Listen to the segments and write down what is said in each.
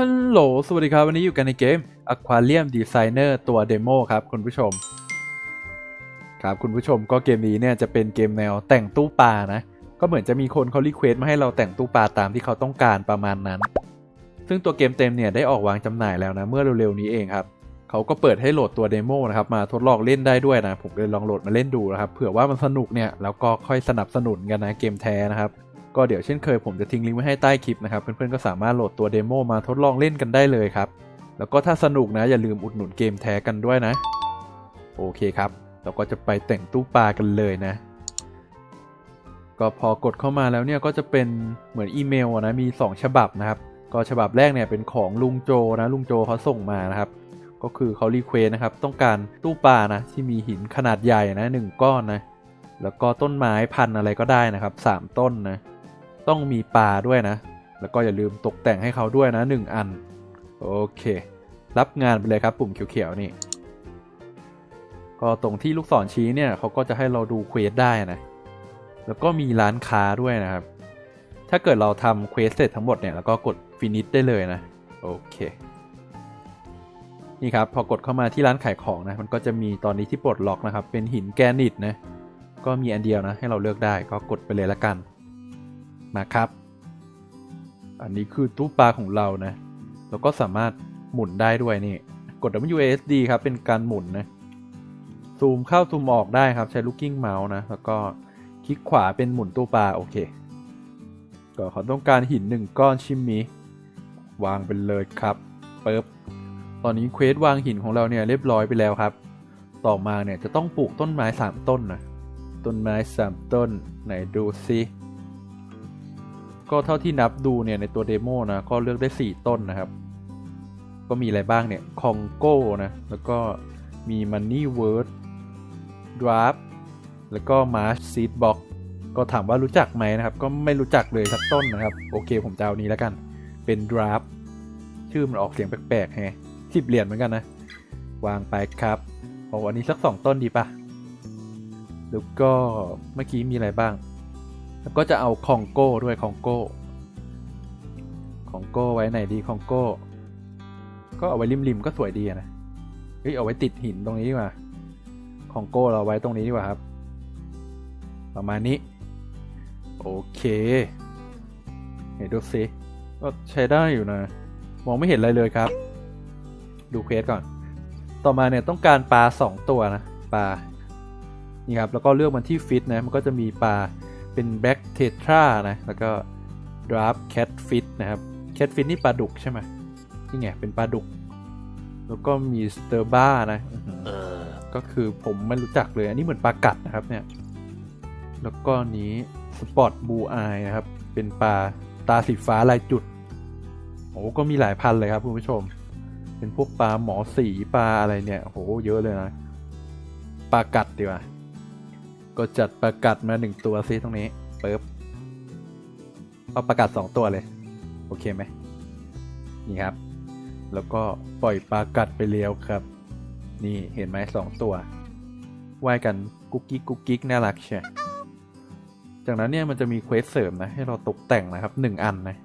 ฮัลโหล สวัสดีครับ วันนี้อยู่กันในเกม Aquarium Designer ตัวเดโมครับ คุณผู้ชม ครับคุณผู้ชมก็เกมนี้เนี่ยจะเป็นเกมแนวแต่งตู้ปลานะ ก็เหมือนจะมีคนเขารีเควสต์มาให้เราแต่งตู้ปลาตามที่เขาต้องการประมาณนั้น ซึ่งตัวเกมเต็มเนี่ยได้ออกวางจำหน่ายแล้วนะ เมื่อเร็วๆนี้เองครับ เขาก็เปิดให้โหลดตัวเดโมนะครับมาทดลองเล่นได้ด้วยนะ ผมเลยลองโหลดมาเล่นดูนะครับ เผื่อว่ามันสนุกเนี่ยแล้วก็ค่อยสนับสนุนกันนะเกมแท้นะครับ ก็เดี๋ยวเช่นเคยผมจะทิ้งลิงก์ไว้ให้ใต้คลิปนะครับ เพื่อนๆก็สามารถโหลดตัวเดโมมาทดลองเล่นกันได้เลยครับ แล้วก็ถ้าสนุกนะอย่าลืมอุดหนุนเกมแท้กันด้วยนะ โอเคครับ เราก็จะไปแต่งตู้ปลากันเลยนะ ก็พอกดเข้ามาแล้วเนี่ยก็จะเป็นเหมือนอีเมลนะมี 2 ฉบับนะครับ ก็ฉบับแรกเนี่ยเป็นของลุงโจนะลุงโจเขาส่งมานะครับ ก็คือเขารีเควสนะครับต้องการตู้ปลานะที่มีหินขนาดใหญ่นะหนึ่งก้อนนะแล้วก็ต้นไม้พันอะไรก็ได้นะครับสามต้นนะ ต้องมีปลาด้วยนะ แล้วก็อย่าลืมตกแต่งให้เขาด้วยนะหนึ่งอัน โอเค รับงานไปเลยครับปุ่มเขียวๆนี่ ก็ตรงที่ลูกศรชี้เนี่ยเขาก็จะให้เราดูเควสได้นะ แล้วก็มีร้านค้าด้วยนะครับ ถ้าเกิดเราทำเควสเสร็จทั้งหมดเนี่ยแล้วก็กดฟินิชได้เลยนะ โอเคนี่ครับพอกดเข้ามาที่ร้านขายของนะมันก็จะมีตอนนี้ที่ปลดล็อกนะครับเป็นหินแกรนิตนะก็มีอันเดียวนะให้เราเลือกได้ก็กดไปเลยละกัน มาครับ อันนี้คือตู้ปลาของเรานะแล้วก็สามารถหมุนได้ด้วยนี่ กด WASD ครับ เป็นการหมุนนะซูมเข้าซูมออกได้ครับ ใช้ looking mouse นะ แล้วก็คลิกขวาเป็นหมุนตู้ปลาโอเคก็เขาต้องการหินหนึ่งก้อนชิมมีวางไปเลยครับเปิบตอนนี้เควสวางหินของเราเนี่ยเรียบร้อยไปแล้วครับ ต่อมาเนี่ยจะต้องปลูกต้นไม้ 3 ต้นนะต้นไม้ 3 ต้นไหนดูซิ ก็เท่าที่นับดูเนี่ยในตัวเดโมนะก็เลือกได้ 4 ต้นนะครับ ก็มีอะไรบ้างเนี่ยคองโก้นะ แล้วก็มีมันนี่เวิร์ดดราฟแล้วก็มาร์ชซีดบ็อกก็ถามว่ารู้จักไหมนะครับ ก็ไม่รู้จักเลยสักต้นนะครับ โอเคผมจะเอานี้แล้วกันเป็นดราฟชื่อมันออกเสียงแปลกๆแฮสิบเหรียญเหมือนกันนะ วางไปครับเอาอันนี้สักสองต้นดีปะแล้วก็เมื่อกี้มีอะไรบ้าง แล้วก็จะเอาคองโก้ด้วยคองโก้คองโก้ไว้ไหนดีคองโก้ ก็เอาไว้ริมๆก็สวยดีนะเฮ้ยเอาไว้ติดหินตรงนี้ดีกว่าคองโก้เราไว้ตรงนี้ดีกว่าครับ ประมาณนี้ โอเคเห็นดูสิก็ใช้ได้อยู่นะ มองไม่เห็นอะไรเลยครับ ดูเควสก่อน ต่อมาเนี่ยต้องการปลา 2 ตัวนะ ปลา นี่ครับ แล้วก็เลือกมันที่ฟิตนะ มันก็จะมีปลา เป็นแบ็กเททรานะ แล้วก็ดราฟแคทฟิตนะครับแคทฟิตนี่ปลาดุกใช่ไหมนี่ไง เป็นปลาดุก แล้วก็มีสเตอร์บ้านะอื้อหือก็คือผมไม่รู้จักเลย อันนี้เหมือนปลากัดนะครับเนี่ย แล้วก็นี้สปอตบูอายนะครับ เป็นปลาตาสีฟ้าลายจุด โอ้ก็มีหลายพันเลยครับคุณผู้ชม เป็นพวกปลาหมอสีปลาอะไรเนี่ยโหเยอะเลยนะ ปลากัดดีกว่า ก็จัดปลากัดมาหนึ่งตัวซิตรงนี้เปิบเอาปลากัดสองตัวเลย โอเคไหมนี่ครับ แล้วก็ปล่อยปลากัดไปเลี้ยวครับ นี่เห็นไหมสองตัวว่ายกันกุ๊กกิ๊กกุ๊กกิ๊กน่ารักใช่จากนั้นเนี่ยมันจะมีเควสเสริมนะให้เราตกแต่งนะครับหนึ่งอันนะ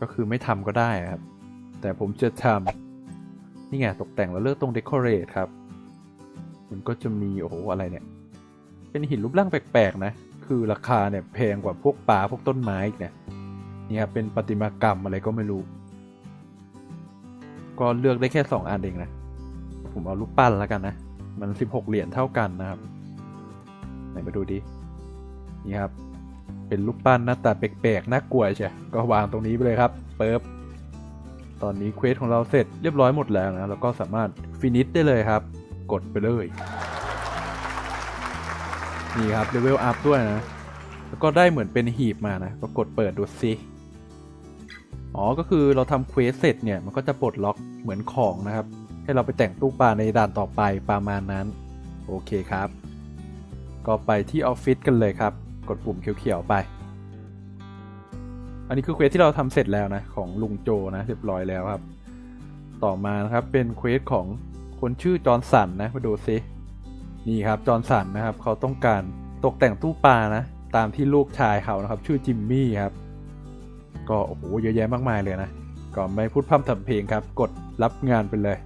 ก็คือไม่ทำก็ได้ครับ แต่ผมจะทำนี่ไงตกแต่งแล้วเลือกตรง decorate ครับ มันก็จะมีโอ้โหอะไรเนี่ย เป็นหินรูปร่างแปลกๆนะ คือราคาเนี่ยแพงกว่าพวกปลาพวกต้นไม้อีกเนี่ยนี่ครับเป็นประติมากรรมอะไรก็ไม่รู้ ก็เลือกได้แค่ 2 อันเองนะ ผมเอารูปปั้นแล้วกันนะ มัน 16 เหรียญเท่ากันนะครับ ไหนมาดูดินี่ครับ เป็นรูปปั้นหน้าตาแปลกๆน่ากลัวใช่ ก็วางตรงนี้ไปเลยครับ เปิบตอนนี้เควสของเราเสร็จเรียบร้อยหมดแล้วนะ แล้วก็สามารถฟินิชได้เลยครับ กดไปเลย นี่ครับเลเวลอัพด้วยนะ แล้วก็ได้เหมือนเป็นหีบมานะ ก็กดเปิดดูซิอ๋อ ก็คือเราทำเควสเสร็จเนี่ย มันก็จะปลดล็อกเหมือนของนะครับ ให้เราไปแต่งตู้ปลาในด่านต่อไปประมาณนั้น โอเคครับ ก็ไปที่ออฟฟิศกันเลยครับ กดปุ่มเขียวๆไป อันนี้คือเควสที่เราทำเสร็จแล้วนะ ของลุงโจนะเรียบร้อยแล้วครับ ต่อมานะครับเป็นเควสของคนชื่อจอร์นสันนะ มาดูซิ นี่ครับจอร์นสันนะครับเขาต้องการตกแต่งตู้ปลานะ ตามที่ลูกชายเขานะครับ ชื่อจิมมี่ครับ ก็โอ้โหเยอะแยะมากมายเลยนะก็ไม่พูดพร่ำทำเพลงครับ กดรับงานไปเลย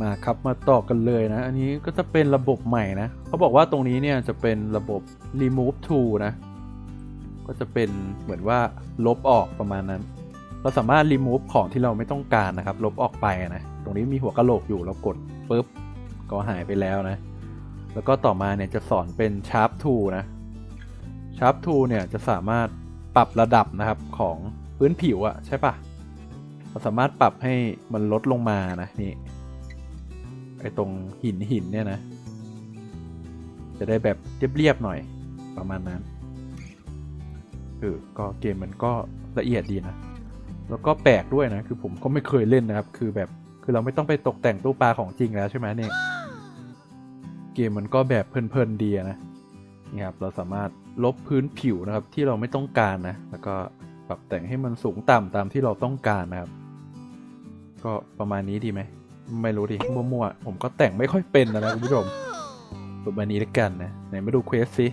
มาครับมาต่อกันเลยนะ อันนี้ก็จะเป็นระบบใหม่นะเขาบอกว่าตรงนี้เนี่ยจะเป็นระบบ remove to นะ ก็จะเป็นเหมือนว่าลบออกประมาณนั้น เราสามารถ remove ของที่เราไม่ต้องการนะครับ ลบออกไปนะ นี้มีหัวกะโหลกอยู่เรากดปุ๊บก็หายไปแล้วนะ แล้วก็ต่อมาเนี่ยจะสอนเป็น sharp tool นะ sharp tool เนี่ยจะสามารถปรับระดับนะครับของพื้นผิวอะใช่ปะเราสามารถปรับให้มันลดลงมานะนี่ไอตรงหินหินเนี่ยนะ จะได้แบบเรียบๆหน่อยประมาณนั้นเออก็เกมมันก็ละเอียดดีนะ แล้วก็แปลกด้วยนะ คือผมก็ไม่เคยเล่นนะครับ คือแบบ คือเราไม่ต้องไปตกแต่งตู้ปลาของจริงแล้วใช่ไหมเนี่ยเกมมันก็แบบเพลินๆดีนะนี่ครับเราสามารถลบพื้นผิวนะครับที่เราไม่ต้องการนะ แล้วก็ปรับแต่งให้มันสูงต่ำตามที่เราต้องการนะครับ ก็ประมาณนี้ดีไหมไม่รู้ดิมั่วๆผมก็แต่งไม่ค่อยเป็นนะนะคุณผู้ชมประมาณนี้แล้วกันนะไหนมาดูเควสสิ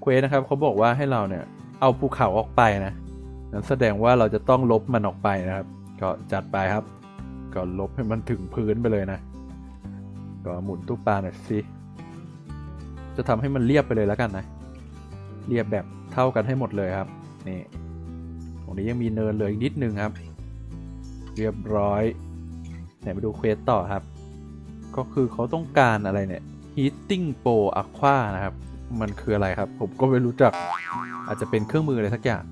เควสนะครับเขาบอกว่าให้เราเนี่ยเอาภูเขาออกไปนะนั้นแสดงว่าเราจะต้องลบมันออกไปนะครับ ก็จัดไปครับ ก็ลบให้มันถึงพื้นไปเลยนะ ก็หมุนตู้ปลาหน่อยสิจะทำให้มันเรียบไปเลยแล้วกันนะ เรียบแบบเท่ากันให้หมดเลยครับ นี่ตรงนี้ยังมีเนินเลยอีกนิดนึงครับ เรียบร้อยไหนมาดูเควสต่อครับ ก็คือเขาต้องการอะไรเนี่ย heating pro aqua นะครับ มันคืออะไรครับ ผมก็ไม่รู้จัก อาจจะเป็นเครื่องมืออะไรสักอย่าง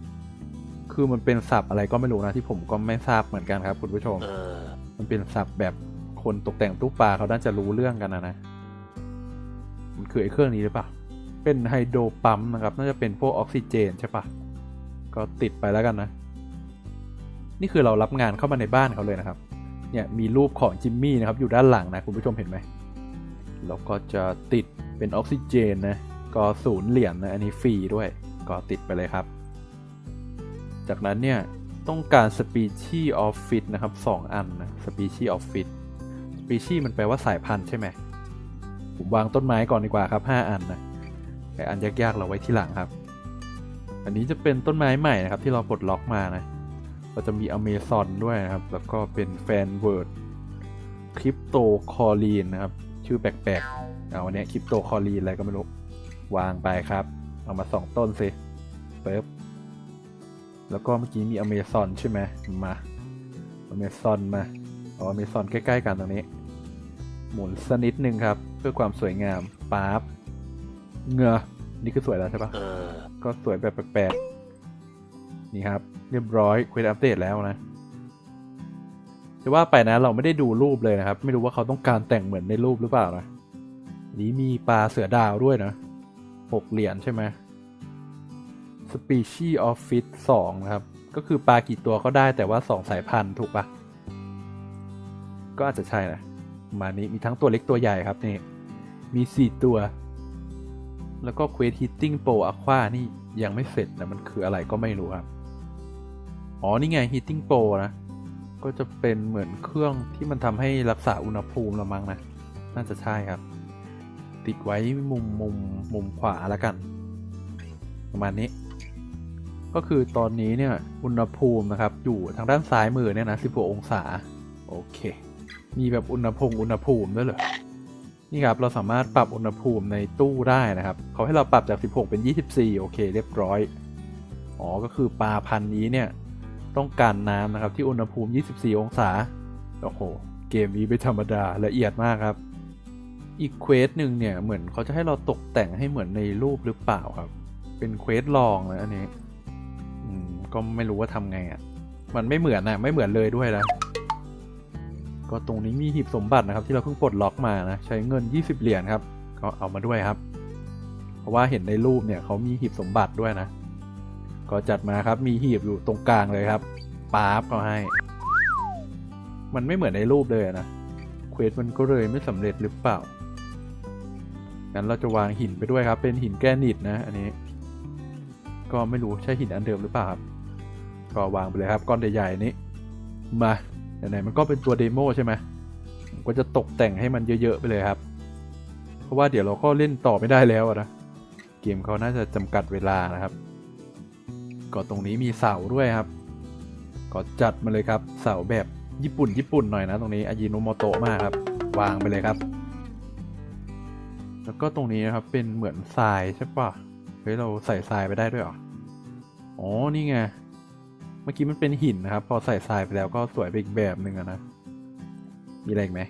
คือมันเป็นศัพท์อะไรก็ไม่รู้นะที่ผมก็ไม่ทราบเหมือนกันครับ คุณผู้ชม มันเป็นศัพท์แบบคนตกแต่งตู้ปลาเขาน่าจะรู้เรื่องกันนะนะ มันคือไอ้เครื่องนี้หรือเปล่า เป็นไฮโดรปั๊มนะครับ น่าจะเป็นพวกออกซิเจนใช่ปะก็ติดไปแล้วกันนะ นี่คือเรารับงานเข้ามาในบ้านเขาเลยนะครับ เนี่ยมีรูปของจิมมี่นะครับอยู่ด้านหลังนะคุณผู้ชมเห็นไหม แล้วก็จะติดเป็นออกซิเจนนะก็ศูนย์เหรียญนะอันนี้ฟรีด้วย ก็ติดไปเลยครับ จากนั้นเนี่ย ต้องการสปีชีออฟฟิศนะครับสองอันนะสปีชีออฟฟิศสปีชีมันแปลว่าสายพันธุ์ใช่ไหมผมวางต้นไม้ก่อนดีกว่าครับ 5 อันนะแต่อันยากๆเราไว้ที่หลังครับ อันนี้จะเป็นต้นไม้ใหม่นะครับ ที่เราปลดล็อกมานะก็จะมีอเมซอนด้วยนะครับ แล้วก็เป็นแฟนเวิร์ดคริปโตคอลีนนะครับ ชื่อแปลกๆเอาอันเนี้ยคริปโตคอลีนอะไรก็ไม่รู้ วางไปครับ เอามาสองต้นสิเปิ๊บ แล้วก็เมื่อกี้มีอเมซอนใช่ไหมมาอเมซอนมาเอาอเมซอนใกล้ๆกันตรงนี้ หมุนสักนิดนึงครับ เพื่อความสวยงามป๊าบเหงือนี่คือสวยแล้วใช่ปะก็สวยแบบแปลกๆนี่ครับ เรียบร้อยคุยอัปเดตแล้วนะจะว่าไปนะเราไม่ได้ดูรูปเลยนะครับ ไม่รู้ว่าเขาต้องการแต่งเหมือนในรูปหรือเปล่านะนี้มีปลาเสือดาวด้วยนะหกเหรียญใช่ไหม Species of Fish 2 นะครับ ก็คือปลากี่ตัวก็ได้แต่ว่า 2 สายพันธุ์ถูกปะก็อาจจะใช่นะประมาณนี้มีทั้งตัวเล็กตัวใหญ่ครับนี่ มี 4 ตัว แล้วก็ Quest Hitting Pro Aqua นี่ยังไม่เสร็จนะ มันคืออะไรก็ไม่รู้ครับ อ๋อ นี่ไง Hitting Pro นะ ก็จะเป็นเหมือนเครื่องที่มันทำให้รักษาอุณหภูมิละมั้งนะ น่าจะใช่ครับ ติดไว้มุมมุมมุมขวาแล้วกัน ประมาณนี้ ก็คือตอนนี้เนี่ยอุณหภูมินะครับอยู่ทางด้านซ้ายมือเนี่ยนะ16องศา โอเค มีแบบอุณหภูมิอุณหภูมิด้วยเหรอนี่ครับเราสามารถปรับอุณหภูมิในตู้ได้นะครับเขาให้เราปรับจาก 16 เป็น 24 โอเค เรียบร้อย อ๋อ ก็คือปลาพันธุ์นี้เนี่ยต้องการน้ำนะครับที่อุณหภูมิ 24 องศา โอ้โห เกมนี้ไม่ธรรมดาละเอียดมากครับ อีกเควสหนึ่งเนี่ยเหมือนเขาจะให้เราตกแต่งให้เหมือนในรูปหรือเปล่าครับ เป็นเควสลองนะอันนี้ ก็ไม่รู้ว่าทำไงอะ่ะ มันไม่เหมือนนะไม่เหมือนเลยด้วยนะ ก็ตรงนี้มีหีบสมบัตินะครับ ที่เราเพิ่งปลดล็อกมานะ ใช้เงิน 20 เหรียญครับ ก็เอามาด้วยครับ เพราะว่าเห็นในรูปเนี่ยเขามีหีบสมบัติด้วยนะ ก็จัดมาครับ มีหีบอยู่ตรงกลางเลยครับป๊าบก็ให้ มันไม่เหมือนในรูปเลยนะเควสมันก็เลยไม่สำเร็จหรือเปล่างั้นเราจะวางหินไปด้วยครับ เป็นหินแกนิดนะ อันนี้ ก็ไม่รู้ใช่หินอันเดิมหรือเปล่าครับ ก็วางไปเลยครับก้อนใหญ่ๆนี้มาไหนๆมันก็เป็นตัวเดโมใช่ไหมก็จะตกแต่งให้มันเยอะๆไปเลยครับ เพราะว่าเดี๋ยวเราก็เล่นต่อไม่ได้แล้วนะเกมเขาน่าจะจำกัดเวลานะครับ ก็ตรงนี้มีเสาด้วยครับ ก็จัดมาเลยครับเสาแบบญี่ปุ่นญี่ปุ่นหน่อยนะตรงนี้อายิโนโมโตะมากครับ วางไปเลยครับ แล้วก็ตรงนี้นะครับเป็นเหมือนทรายใช่ปะเฮ้ยเราใส่ทรายไปได้ด้วยหรออ๋อนี่ไง มื่อกี้มันเป็นหินนะครับ พอใส่ทรายไปแล้วก็สวยไปอีกแบบหนึ่งนะ มีอะไรอีกไหม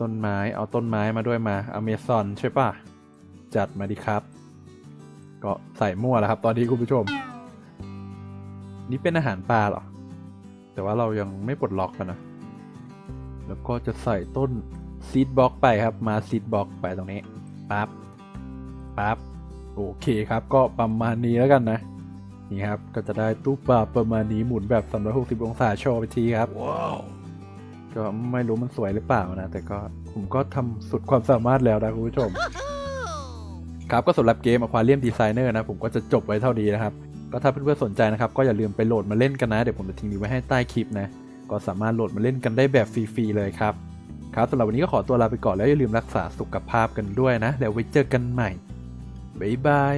ต้นไม้ เอาต้นไม้มาด้วยมาอเมซอนใช่ปะจัดมาดีครับ ก็ใส่มั่วแล้วครับ ตอนนี้คุณผู้ชม นี่เป็นอาหารปลาเหรอ แต่ว่าเรายังไม่ปลดล็อกกันนะ แล้วก็จะใส่ต้นซีดบล็อกไปครับ มาซีดบล็อกไปตรงนี้ ปั๊บ ปั๊บ โอเคครับ ก็ประมาณนี้แล้วกันนะ นี่ครับ ก็จะได้ตู้ปลาประมาณนี้หมุนแบบ 360 องศาโชว์ไปทีครับ ว้าว ก็ไม่รู้มันสวยหรือเปล่านะ แต่ก็ผมก็ทำสุดความสามารถแล้วนะคุณผู้ชม ครับก็สำหรับเกม Aquarium Designer นะ ผมก็จะจบไว้เท่านี้นะครับ ก็ถ้าเพื่อนๆสนใจนะครับ ก็อย่าลืมไปโหลดมาเล่นกันนะ เดี๋ยวผมจะทิ้งลิงก์ไว้ให้ใต้คลิปนะ ก็สามารถโหลดมาเล่นกันได้แบบฟรีๆเลยครับ ครับสำหรับวันนี้ก็ขอตัวลาไปก่อนแล้วอย่าลืมรักษาสุขภาพกันด้วยนะ แล้วไว้เจอกันใหม่บ๊ายบาย